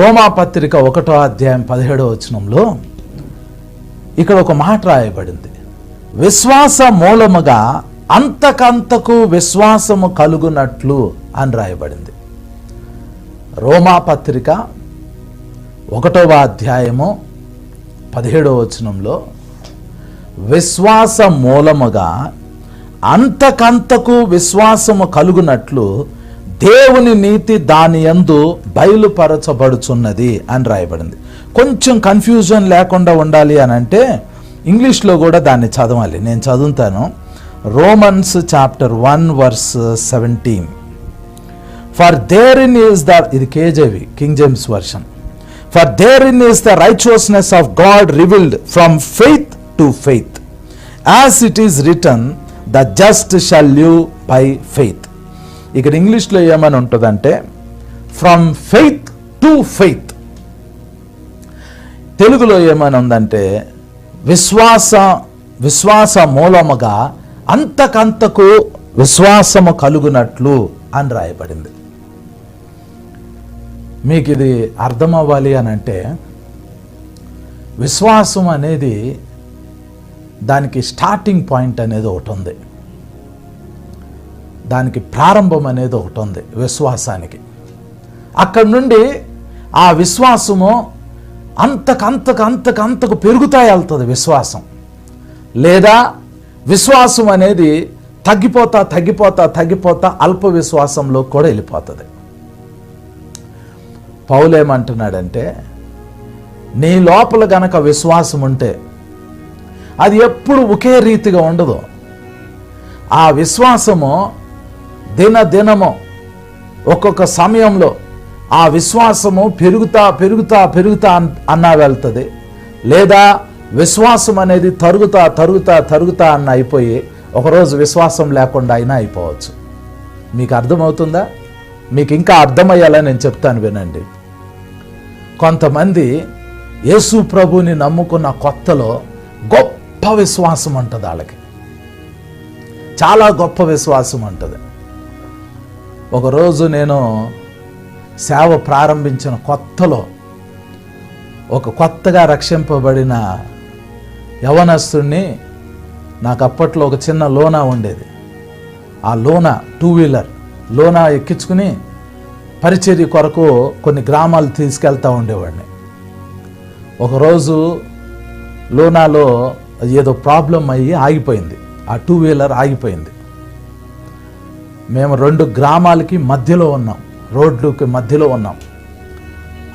రోమాపత్రిక ఒకటో అధ్యాయం పదిహేడో వచనంలో ఇక్కడ ఒక మాట రాయబడింది. విశ్వాస మూలముగా అంతకంతకు విశ్వాసము కలుగునట్లు అని రాయబడింది. రోమాపత్రిక ఒకటవ అధ్యాయము పదిహేడవ వచనంలో విశ్వాస మూలముగా అంతకంతకు విశ్వాసము కలుగునట్లు దేవుని నీతి దాని యందు బయలుపరచబడుచున్నది అని రాయబడింది. కొంచెం కన్ఫ్యూజన్ లేకుండా ఉండాలి అని అంటే ఇంగ్లీష్లో కూడా దాన్ని చదవాలి. నేను చదువుతాను. Romans chapter one verse seventeen for therein is the ఇది KJV King James version for therein is the righteousness of God revealed from faith to faith as it is written the just shall live by faith ఇక్కడ ఇంగ్లీష్లో ఏమని ఉంటుందంటే from faith to faith తెలుగులో ఏమని ఉందంటే విశ్వాస విశ్వాస మూలముగా అంతకంతకు విశ్వాసము కలుగునట్లు అని రాయబడింది. మీకు ఇది అర్థం అవ్వాలి అని అంటే విశ్వాసం అనేది దానికి స్టార్టింగ్ పాయింట్ అనేది ఒకటి ఉంది. దానికి ప్రారంభం అనేది ఒకటి ఉంది విశ్వాసానికి. అక్కడి నుండి ఆ విశ్వాసము అంతకంతకు అంతకు అంతకు పెరుగుతా వెళ్తుంది విశ్వాసం. లేదా విశ్వాసం అనేది తగ్గిపోతా తగ్గిపోతా తగ్గిపోతా అల్ప విశ్వాసంలో కూడా వెళ్ళిపోతుంది. పౌలేమంటున్నాడంటే నీ లోపల గనక విశ్వాసం ఉంటే అది ఎప్పుడు ఒకే రీతిగా ఉండదు. ఆ విశ్వాసము దిన దినము ఒక్కొక్క సమయంలో ఆ విశ్వాసము పెరుగుతా పెరుగుతా పెరుగుతా అన్నా వెళ్తుంది. లేదా విశ్వాసం అనేది తరుగుతా తరుగుతా తరుగుతా అన్న అయిపోయి ఒకరోజు విశ్వాసం లేకుండా అయినా అయిపోవచ్చు. మీకు అర్థమవుతుందా? మీకు ఇంకా అర్థమయ్యేలా నేను చెప్తాను వినండి. కొంతమంది యేసు ప్రభుని నమ్ముకున్న కొత్తలో గొప్ప విశ్వాసం ఉంటుంది వాళ్ళకి. చాలా గొప్ప విశ్వాసం ఉంటుంది. ఒకరోజు నేను సేవ ప్రారంభించిన కొత్తలో ఒక కొత్తగా రక్షింపబడిన యవనస్తుడిని నాకు అప్పట్లో ఒక చిన్న లోనా ఉండేది. ఆ లోనా టూ వీలర్ లోనా ఎక్కించుకుని పరిచర్య కొరకు కొన్ని గ్రామాలు తీసుకెళ్తూ ఉండేవాడిని. ఒకరోజు లోనాలో ఏదో ప్రాబ్లం అయ్యి ఆగిపోయింది. ఆ టూ వీలర్ ఆగిపోయింది. మేము రెండు గ్రామాలకి మధ్యలో ఉన్నాం రోడ్లుకి మధ్యలో ఉన్నాం.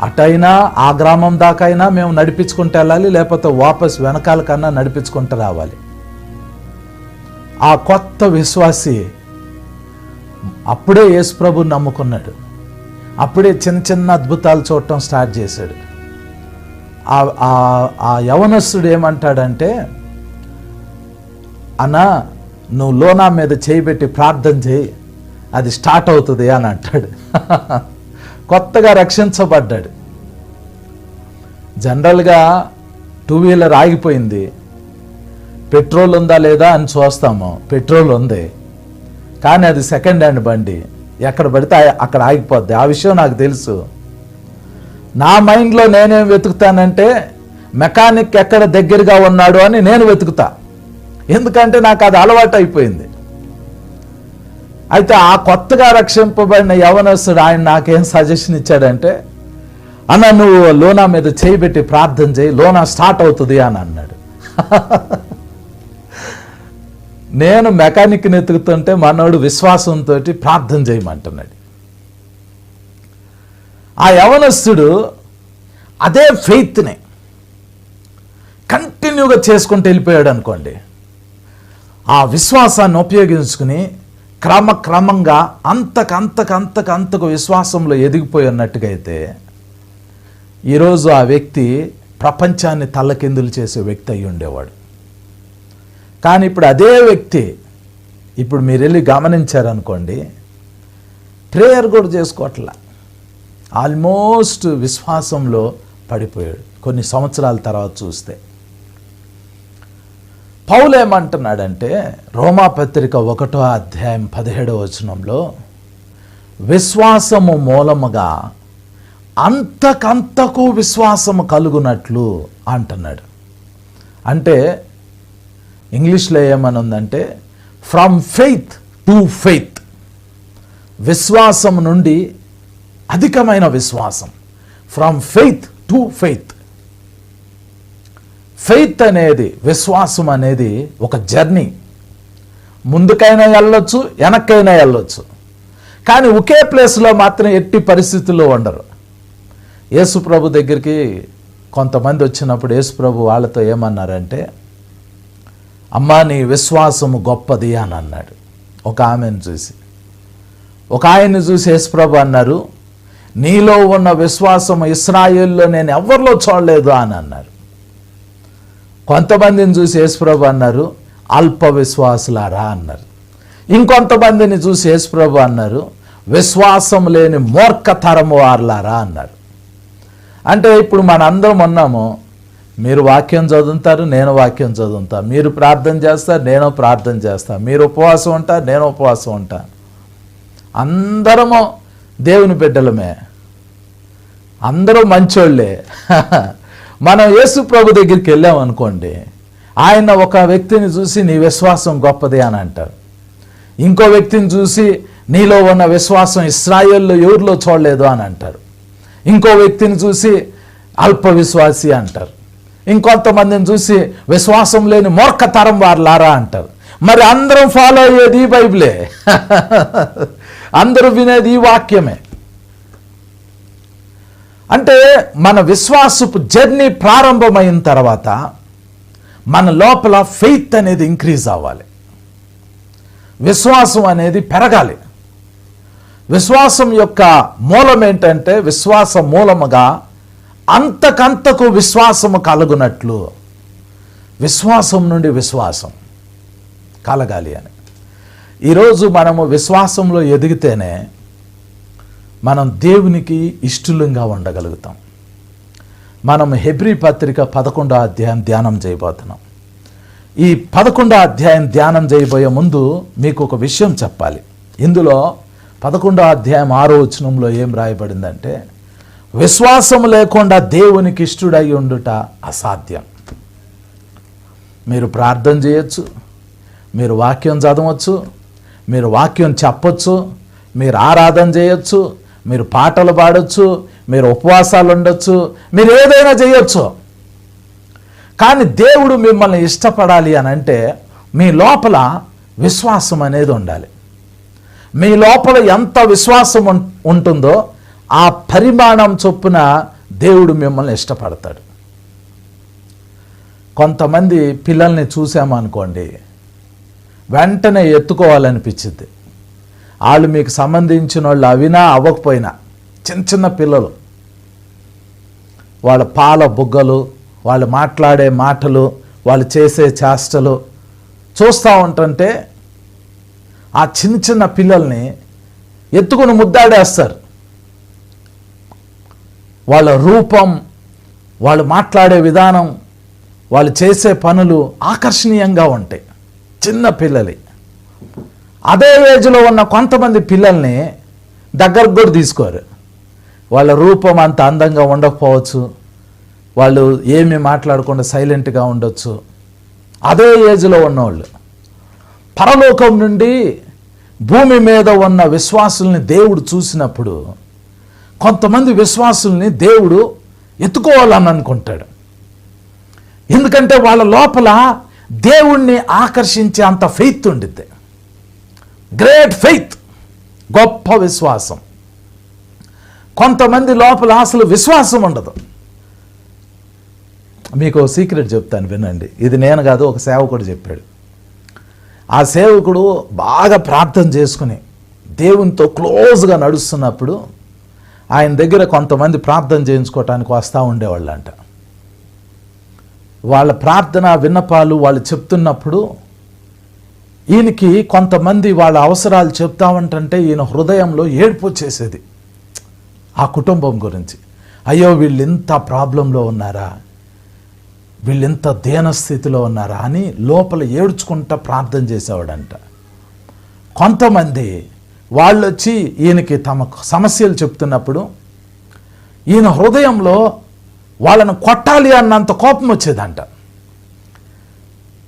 అటైనా ఆ గ్రామం దాకా అయినా మేము నడిపించుకుంటూ వెళ్ళాలి లేకపోతే వాపస్ వెనకాల కన్నా నడిపించుకుంటూ రావాలి. ఆ కొత్త విశ్వాసి అప్పుడే యేసుప్రభు నమ్ముకున్నాడు. అప్పుడే చిన్న చిన్న అద్భుతాలు చూడటం స్టార్ట్ చేశాడు. ఆ- యవనస్తుడు ఏమంటాడంటే అన్నా నువ్వు లోనా మీద చేయిబెట్టి ప్రార్థన చేయి. అది స్టార్ట్ అవుతుంది అని అంటాడు. కొత్తగా రక్షించబడ్డాడు. జనరల్గా టూ వీలర్ ఆగిపోయింది. పెట్రోల్ ఉందా లేదా అని చూస్తాము. పెట్రోల్ ఉంది. కానీ అది సెకండ్ హ్యాండ్ బండి. ఎక్కడ పడితే అక్కడ ఆగిపోద్ది. ఆ విషయం నాకు తెలుసు. నా మైండ్లో నేనేం వెతుకుతానంటే మెకానిక్ ఎక్కడ దగ్గరగా ఉన్నాడు అని నేను వెతుకుతా. ఎందుకంటే నాకు అది అలవాటు అయిపోయింది అయితే ఆ కొత్తగా రక్షింపబడిన యవనస్తుడు ఆయన నాకేం సజెషన్ ఇచ్చాడంటే అన్న నువ్వు లోనా మీద చేయిబెట్టి ప్రార్థన చేయి లోనా స్టార్ట్ అవుతుంది అని అన్నాడు. నేను మెకానిక్ని ఎతుకుతుంటే మనోడు విశ్వాసంతో ప్రార్థన చేయమంటున్నాడు. ఆ యవనస్తుడు అదే ఫెయిత్ని కంటిన్యూగా చేసుకుంటూ వెళ్ళిపోయాడు అనుకోండి. ఆ విశ్వాసాన్ని ఉపయోగించుకుని క్రమక్రమంగా అంతకు అంతకు అంతకు అంతకు విశ్వాసంలో ఎదిగిపోయి ఉన్నట్టుగా అయితే ఈరోజు ఆ వ్యక్తి ప్రపంచాన్ని తల్లకిందులు చేసే వ్యక్తి అయి ఉండేవాడు. కానీ ఇప్పుడు అదే వ్యక్తి ఇప్పుడు మీరు వెళ్ళి గమనించారనుకోండి ప్రేయర్ కూడా చేసుకోవట్లా ఆల్మోస్ట్ విశ్వాసంలో పడిపోయాడు. కొన్ని సంవత్సరాల తర్వాత చూస్తే. పౌలు ఏమంటున్నాడంటే రోమాపత్రిక ఒకటో అధ్యాయం పదిహేడవ వచనంలో విశ్వాసము మూలముగా అంతకంతకు విశ్వాసము కలుగునట్లు అంటున్నాడు. అంటే ఇంగ్లీష్లో ఏమని ఉందంటే ఫ్రమ్ ఫెయిత్ టు ఫెయిత్ విశ్వాసం నుండి అధికమైన విశ్వాసం. From faith to faith faith అనేది విశ్వాసం అనేది ఒక జర్నీ ముందుకైనా వెళ్ళొచ్చు వెనక్కైనా వెళ్ళొచ్చు. కానీ ఒకే ప్లేస్లో మాత్రం ఎట్టి పరిస్థితుల్లో ఉండరు. యేసుప్రభు దగ్గరికి కొంతమంది వచ్చినప్పుడు యేసుప్రభు వాళ్ళతో ఏమన్నారంటే అమ్మా నీ విశ్వాసము గొప్పది అని అన్నాడు. ఒక ఆమెను చూసి. ఒక ఆయన్ని చూసి యేసుప్రభు అన్నారు నీలో ఉన్న విశ్వాసం ఇస్రాయేల్లో నేను ఎవరిలో చూడలేదు అని అన్నారు. కొంతమందిని చూసి యేసుప్రభు అన్నారు అల్ప విశ్వాసులారా అన్నారు. ఇంకొంతమందిని చూసి యేసుప్రభు అన్నారు విశ్వాసం లేని మూర్ఖతరము వారులారా అన్నారు. అంటే ఇప్పుడు మనందరం ఉన్నాము మీరు వాక్యం చదువుతారు నేను వాక్యం చదువుతా. మీరు ప్రార్థన చేస్తారు నేను ప్రార్థన చేస్తాను మీరు ఉపవాసం ఉంటారు నేను ఉపవాసం ఉంటా. అందరము దేవుని బిడ్డలమే. అందరూ మంచోళ్ళే. మనం యేసు ప్రభు దగ్గరికి వెళ్ళాం అనుకోండి ఆయన ఒక వ్యక్తిని చూసి నీ విశ్వాసం గొప్పది అని అంటారు. ఇంకో వ్యక్తిని చూసి నీలో ఉన్న విశ్వాసం ఇస్రాయల్లో ఎవరిలో చూడలేదు అని అంటారు. ఇంకో వ్యక్తిని చూసి అల్ప విశ్వాసి అంటారు. ఇంకొంతమందిని చూసి విశ్వాసం లేని మూర్ఖతరం వారులారా అంటారు. మరి అందరం ఫాలో అయ్యేది ఈ బైబిలే. అందరూ వినేది ఈ వాక్యమే. అంటే మన విశ్వాసపు జర్నీ ప్రారంభమైన తర్వాత మన లోపల ఫెయిత్ అనేది ఇంక్రీజ్ అవ్వాలి. విశ్వాసం అనేది పెరగాలి. విశ్వాసం యొక్క మూలం ఏంటంటే విశ్వాస మూలముగా అంతకంతకు విశ్వాసము కలుగునట్లు. విశ్వాసం నుండి విశ్వాసం కలగాలి అని. ఈరోజు మనము విశ్వాసంలో ఎదిగితేనే మనం దేవునికి ఇష్టలంగా ఉండగలుగుతాం. మనం హెబ్రి పత్రిక పదకొండో అధ్యాయం ధ్యానం చేయబోతున్నాం. ఈ పదకొండో అధ్యాయం ధ్యానం చేయబోయే ముందు మీకు ఒక విషయం చెప్పాలి. ఇందులో పదకొండో అధ్యాయం ఆరో వచనంలో ఏం రాయబడిందంటే విశ్వాసం లేకుండా దేవునికి ఇష్టడై ఉండుట అసాధ్యం. మీరు ప్రార్థన చేయొచ్చు మీరు వాక్యం చదవచ్చు మీరు వాక్యం చెప్పొచ్చు మీరు ఆరాధన చేయొచ్చు మీరు పాటలు పాడొచ్చు మీరు ఉపవాసాలు ఉండొచ్చు మీరు ఏదైనా చేయొచ్చు. కానీ దేవుడు మిమ్మల్ని ఇష్టపడాలి అని అంటే మీ లోపల విశ్వాసం అనేది ఉండాలి. మీ లోపల ఎంత విశ్వాసం ఉం- ఉంటుందో ఆ పరిమాణం చొప్పున దేవుడు మిమ్మల్ని ఇష్టపడతాడు. కొంతమంది పిల్లల్ని చూసామనుకోండి వెంటనే ఎత్తుకోవాలనిపించింది వాళ్ళు మీకు సంబంధించిన వాళ్ళు అవినా అవ్వకపోయినా చిన్న చిన్న పిల్లలు. వాళ్ళ పాల బుగ్గలు వాళ్ళు మాట్లాడే మాటలు వాళ్ళు చేసే చేష్టలు చూస్తూ ఉంటుంటే ఆ చిన్న చిన్న పిల్లల్ని ఎత్తుకుని ముద్దాడేస్తారు. వాళ్ళ రూపం వాళ్ళు మాట్లాడే విధానం వాళ్ళు చేసే పనులు ఆకర్షణీయంగా ఉంటాయి. చిన్న పిల్లలే. అదే ఏజ్లో ఉన్న కొంతమంది పిల్లల్ని దగ్గరకు కూడా తీసుకోరు. వాళ్ళ రూపం అంత అందంగా ఉండకపోవచ్చు. వాళ్ళు ఏమీ మాట్లాడకుండా సైలెంట్గా ఉండొచ్చు. అదే ఏజ్లో ఉన్నవాళ్ళు పరలోకం నుండి భూమి మీద ఉన్న విశ్వాసుల్ని దేవుడు చూసినప్పుడు కొంతమంది విశ్వాసుల్ని దేవుడు ఎత్తుకోవాలని అనుకుంటాడు. ఎందుకంటే వాళ్ళ లోపల దేవుణ్ణి ఆకర్షించే అంత ఫెయిత్ ఉండిద్ది. గ్రేట్ ఫెయిత్ గొప్ప విశ్వాసం. కొంతమంది లోపల అసలు విశ్వాసం ఉండదు. మీకు సీక్రెట్ చెప్తాను వినండి. ఇది నేను కాదు ఒక సేవకుడు చెప్పాడు. ఆ సేవకుడు బాగా ప్రార్థన చేసుకుని దేవునితో క్లోజ్గా నడుస్తున్నప్పుడు ఆయన దగ్గర కొంతమంది ప్రార్థన చేయించుకోవటానికి వస్తూ ఉండేవాళ్ళంట. వాళ్ళ ప్రార్థన విన్నపాలు వాళ్ళు చెప్తున్నప్పుడు ఈయనకి కొంతమంది వాళ్ళ అవసరాలు చెప్తామంటే ఈయన హృదయంలో ఏడుపు వచ్చేసేది. ఆ కుటుంబం గురించి. అయ్యో వీళ్ళు ఇంత ప్రాబ్లంలో ఉన్నారా? వీళ్ళు ఇంత దేన స్థితిలో ఉన్నారా అని లోపల ఏడ్చుకుంటా ప్రార్థన చేసేవాడంట. కొంతమంది వాళ్ళు వచ్చి ఈయనకి తమ సమస్యలు చెప్తున్నప్పుడు ఈయన హృదయంలో వాళ్ళను కొట్టాలి అన్నంత కోపం వచ్చేదంట.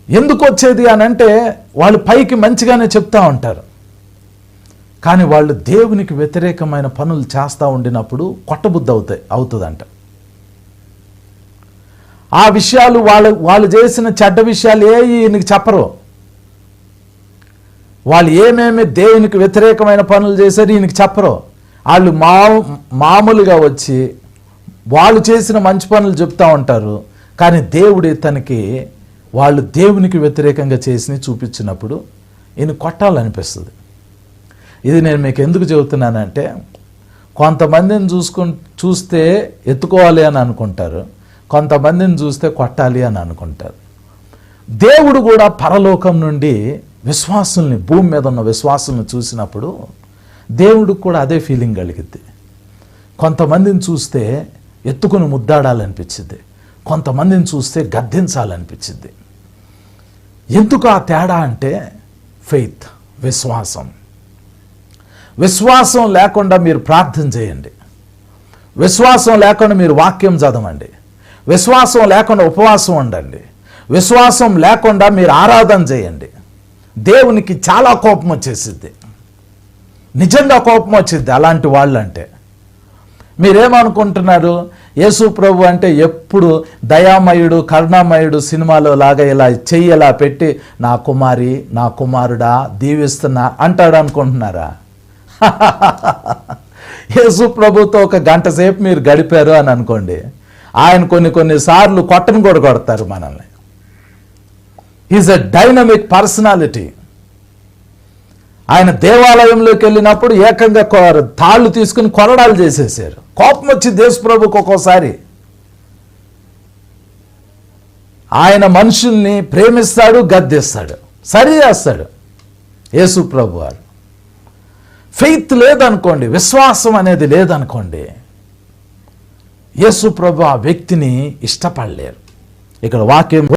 ఎందుకు వచ్చేది అని అంటే వాళ్ళు పైకి మంచిగానే చెప్తా ఉంటారు. కానీ వాళ్ళు దేవునికి వ్యతిరేకమైన పనులు చేస్తూ ఉండినప్పుడు కొట్టబుద్ధి అవుతాయి అవుతుందంట. ఆ విషయాలు వాళ్ళు వాళ్ళు చేసిన చెడ్డ విషయాలు ఏ ఈయనకి చెప్పరు. వాళ్ళు ఏమేమి దేవునికి వ్యతిరేకమైన పనులు చేశారు ఈయనకి చెప్పరు. వాళ్ళు మా మామూలుగా వచ్చి వాళ్ళు చేసిన మంచి పనులు చెప్తా ఉంటారు. కానీ దేవుడు తనకి వాళ్ళు దేవునికి వ్యతిరేకంగా చేసి చూపించినప్పుడు ఈయన కొట్టాలనిపిస్తుంది. ఇది నేను మీకు ఎందుకు చెబుతున్నానంటే కొంతమందిని చూసుకు చూస్తే ఎత్తుకోవాలి అని అనుకుంటారు కొంతమందిని చూస్తే కొట్టాలి అని అనుకుంటారు. దేవుడు కూడా పరలోకం నుండి విశ్వాసుల్ని భూమి మీద ఉన్న విశ్వాసుల్ని చూసినప్పుడు దేవుడికి కూడా అదే ఫీలింగ్ కలిగిద్ది. కొంతమందిని చూస్తే ఎత్తుకుని ముద్దాడాలనిపించింది కొంతమందిని చూస్తే గద్దించాలనిపించింది. ఎందుకు ఆ తేడా అంటే ఫెయిత్ విశ్వాసం. విశ్వాసం లేకుండా మీరు ప్రార్థన చేయండి. విశ్వాసం లేకుండా మీరు వాక్యం చదవండి. విశ్వాసం లేకుండా ఉపవాసం ఉండండి. విశ్వాసం లేకుండా మీరు ఆరాధన చేయండి. దేవునికి చాలా కోపం వచ్చేసిద్ది. నిజంగా కోపం వచ్చింది అలాంటి వాళ్ళంటే. మీరేమనుకుంటున్నారు? యేసు ప్రభు అంటే ఎప్పుడు దయామయుడు కరుణామయుడు సినిమాలో లాగా ఇలా చెయ్యి ఇలా పెట్టి నా కుమారి నా కుమారుడా దీవిస్తున్నా అంటాడు అనుకుంటున్నారా? యేసు ప్రభుతో ఒక గంట సేపు మీరు గడిపారు అని అనుకోండి. ఆయన కొన్ని కొన్ని సార్లు కొట్టను కూడా కొడతారు మనల్ని. ఈజ్ అ డైనమిక్ పర్సనాలిటీ ఆయన దేవాలయంలోకి వెళ్ళినప్పుడు ఏకంగా తాళ్ళు తీసుకుని కొరడాలు చేసేసారు కోపం వచ్చి దేశప్రభుకి ఒక్కోసారి ఆయన మనుషుల్ని ప్రేమిస్తాడు గద్దిస్తాడు సరి చేస్తాడు యేసు ప్రభు వారు. ఫెయిత్ లేదనుకోండి విశ్వాసం అనేది లేదనుకోండి యేసు ప్రభు ఆ వ్యక్తిని ఇష్టపడలేరు. ఇక్కడ వాక్యం